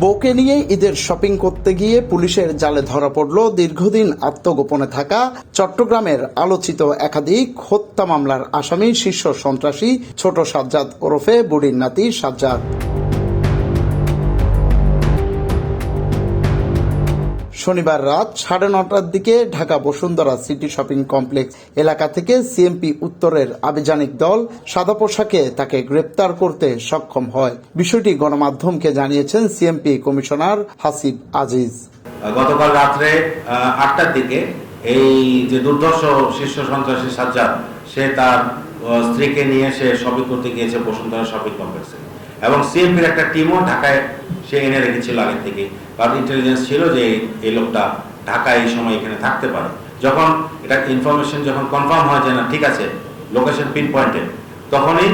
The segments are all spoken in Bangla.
বউকে নিয়ে ঈদের শপিং করতে গিয়ে পুলিশের জালে ধরা পড়ল দীর্ঘদিন আত্মগোপনে থাকা চট্টগ্রামের আলোচিত একাধিক হত্যা মামলার আসামি শীর্ষ সন্ত্রাসী ছোট সাজ্জাদ ওরফে বুড়ির নাতি সাজ্জাদ। শনিবার রাত সাড়ে নটার দিকে Dhaka Bashundhara city shopping complex এলাকা থেকে সিএমপি উত্তরের আভিযানিক দল সাদা পোশাকে তাকে গ্রেপ্তার করতে সক্ষম হয়। বিষয়টি গণমাধ্যমকে জানিয়েছেন সিএমপি কমিশনার হাসিব আজিজ। গতকাল রাত্রে আটটার দিকে এই যে দুর্ধর্ষ শীর্ষ সন্ত্রাসী সাজ্জাদ, সে তার স্ত্রীকে নিয়ে সে শপিং করতে গিয়েছে বসুন্ধরা শপিং কমপ্লেক্সে এবং সিএমপির একটা টিমও ঢাকায় সে এনে রেখেছিল আগের থেকে। কারণ ইন্টেলিজেন্স ছিল যে এই- লোকটা ঢাকায় এই সময় এখানে থাকতে পারে। যখন এটা ইনফরমেশন যখন কনফার্ম হয় যে না, ঠিক আছে লোকেশন পিন পয়েন্টেড তখনই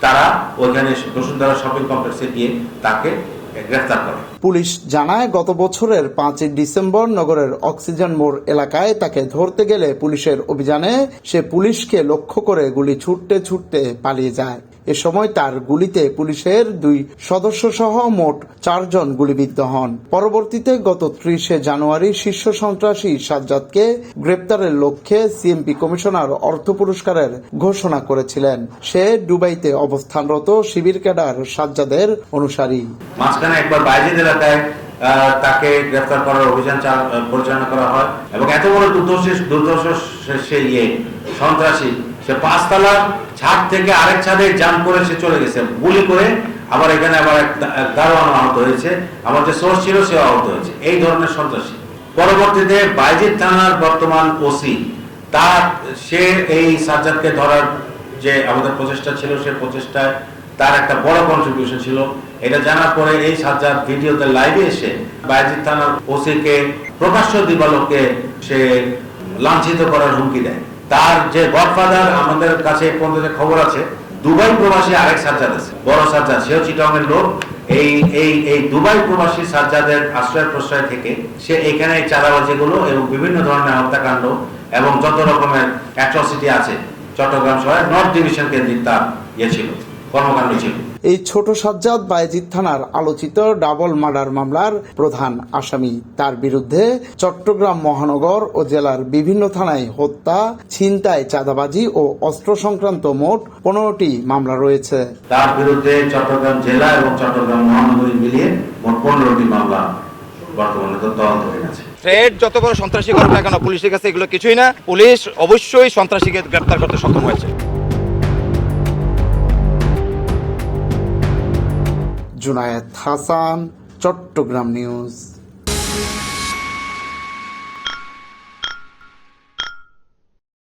তারা ওইখানে বসুন্ধরা শপিং কমপ্লেক্সে গিয়ে তাকে গ্রেফতার করে। পুলিশ জানায়, গত বছরের পাঁচই ডিসেম্বর নগরের অক্সিজেন মোড় এলাকায় তাকে ধরতে গেলে পুলিশের অভিযানে সে পুলিশকে লক্ষ্য করে গুলি ছুটতে ছুটতে পালিয়ে যায়। এ সময় তার গুলিতে পুলিশের দুই সদস্য সহ মোট চারজন গুলিবিদ্ধ হন। পরবর্তীতে গত ত্রিশে জানুয়ারি শীর্ষ সন্ত্রাসী সাজ্জাদকে গ্রেপ্তারের লক্ষ্যে সিএমপি কমিশনার অর্থ পুরস্কারের ঘোষণা করেছিলেন। সে দুবাইতে অবস্থানরত শিবির ক্যাডার সাজ্জাদের অনুসারী। মাঝখানে একবার বাইজিদ তাকে গ্রেফতার করার অভিযান পরিচালনা করা হয় এবং এত বড় দুর্দর্শ সে- সে ইয়ে সন্ত্রাসী সে পাঁচতলা ছাদ থেকে আরেক ছাদে জাম্প করে সে চলে গেছে। গুলি করে আবার এখানে আবার এক দারোয়ান আহত হয়েছে। আমার যে সোর্স ছিল সে আহত হয়েছে। এই ধরনের সন্ত্রাসী। পরবর্তীতে বাইজিদ থানার বর্তমান ওসি তার, সে এই সাজ্জাদকে ধরার যে আমাদের প্রচেষ্টা ছিল, সে প্রচেষ্টায় তার একটা বড় কন্ট্রিবিউশন ছিল। এটা জানার পরে এই সাজ্জাদ ভিডিওতে লাইভে এসে বাইজিদ থানার ওসিকে প্রকাশ্য দিবালোককে সে লাঞ্ছিত করার হুমকি দেয়। তার যে গডফাদার আমাদের কাছে খবর আছে, দুবাই প্রবাসী আরেক সাজ্জাদ আছে, বড় সাজ্জাদ, সেও চিটংয়ের লোক। এই এই এই দুবাই প্রবাসী সাজ্জাদের আশ্রয় প্রশ্রয় থেকে সে এখানে চাঁদাবাজিগুলো এবং বিভিন্ন ধরনের হত্যাকাণ্ড এবং যত রকমের অ্যাট্রসিটি আছে, চট্টগ্রাম শহরের নর্থ ডিভিশন কেন্দ্রিক তার ইয়ে ছিল। কর্মকাণ্ড ছিল। এই ছোট সাজ্জাদ বায়েজিদ থানার আলোচিত ডাবল মার্ডার মামলার প্রধান আসামি। তার বিরুদ্ধে চট্টগ্রাম মহানগর ও জেলার বিভিন্ন থানায় হত্যা ছিনতাই চাঁদাবাজি ও অস্ত্র সংক্রান্ত মোট পনেরোটি মামলা রয়েছে। তার বিরুদ্ধে চট্টগ্রাম জেলা এবং চট্টগ্রাম মহানগরী মিলিয়ে মোট পনেরোটি মামলা বর্তমানে তদন্ত হয়ে গেছে। থ্রেড যত বড় সন্ত্রাসী করুক না কেন পুলিশের কাছে এগুলো কিছুই না। পুলিশ অবশ্যই সন্ত্রাসীকে গ্রেপ্তার করতে সক্ষম হয়েছে। জুনায়েদ হাসান চট্টগ্রাম নিউজ।